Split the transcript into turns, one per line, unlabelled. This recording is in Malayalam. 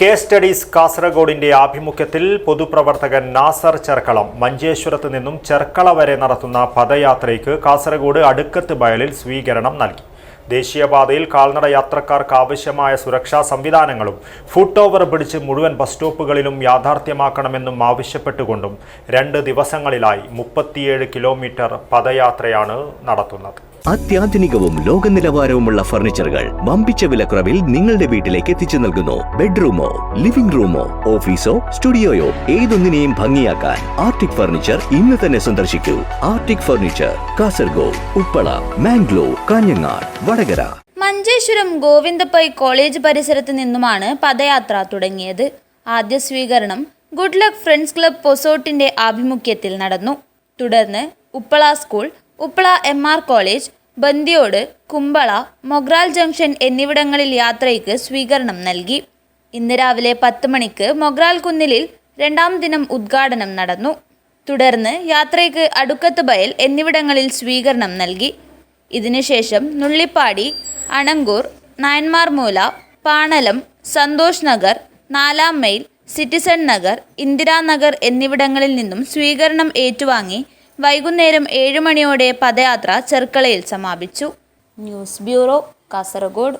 കെ സ്റ്റഡീസ് കാസർഗോഡിന്റെ ആഭിമുഖ്യത്തിൽ പൊതുപ്രവർത്തകൻ നാസർ ചെർക്കളം മഞ്ചേശ്വരത്ത് നിന്നും ചെർക്കള വരെ നടത്തുന്ന പദയാത്രയ്ക്ക് കാസർഗോഡ് അടുക്കത്ത് ബയലിൽ സ്വീകരണം നൽകി. ദേശീയപാതയിൽ കാൽനട യാത്രക്കാർക്ക് ആവശ്യമായ സുരക്ഷാ സംവിധാനങ്ങളും ഫുട് ഓവർ പിടിച്ച് മുഴുവൻ ബസ് സ്റ്റോപ്പുകളിലും യാഥാർത്ഥ്യമാക്കണമെന്നും ആവശ്യപ്പെട്ടുകൊണ്ടും രണ്ട് ദിവസങ്ങളിലായി മുപ്പത്തിയേഴ് കിലോമീറ്റർ പദയാത്രയാണ് നടത്തുന്നത്.
അത്യാധുനികവും ലോക നിലവാരവുമുള്ള ഫർണിച്ചറുകൾ വമ്പിച്ച വിലക്കുറവിൽ നിങ്ങളുടെ വീട്ടിലേക്ക് എത്തിച്ചു നൽകുന്നു. ബെഡ്റൂമോ ലിവിംഗ് റൂമോ ഓഫീസോ സ്റ്റുഡിയോയോ ഏതൊന്നിനെയും ഭംഗിയാക്കാൻ ആർട്ടിക് ഫർണിച്ചർ ഇന്ന് തന്നെ സന്ദർശിക്കൂ. Arctic furniture Kasaragod Uppala Mangalore Kanhangad Vadakara.
Manjeshwaram Govindapai college പരിസരത്ത് നിന്നുമാണ് പദയാത്ര തുടങ്ങിയത്. ആദ്യ സ്വീകരണം ഗുഡ് ലക്ക് ഫ്രണ്ട്സ് ക്ലബ് പൊസോട്ടിന്റെ ആഭിമുഖ്യത്തിൽ നടന്നു. തുടർന്ന് Uppala school Uppala M R college Bandiyod Kumbla Mogral junction എന്നിവിടങ്ങളിൽ യാത്രയ്ക്ക് സ്വീകരണം നൽകി. ഇന്ന് രാവിലെ പത്ത് മണിക്ക് മൊഗ്രാൽ കുന്നിലിൽ രണ്ടാം ദിനം ഉദ്ഘാടനം നടന്നു. തുടർന്ന് യാത്രയ്ക്ക് അടുക്കത്ത് ബയൽ എന്നിവിടങ്ങളിൽ സ്വീകരണം നൽകി. ഇതിനുശേഷം നുള്ളിപ്പാടി അണങ്കൂർ നായന്മാർമൂല പാണലം സന്തോഷ് നഗർ നാലാം മൈൽ സിറ്റിസൺ നഗർ ഇന്ദിരാനഗർ എന്നിവിടങ്ങളിൽ നിന്നും സ്വീകരണം ഏറ്റുവാങ്ങി വൈകുന്നേരം ഏഴ് മണിയോടെ പദയാത്ര ചെർക്കളയിൽ സമാപിച്ചു. News bureau Kasaragod.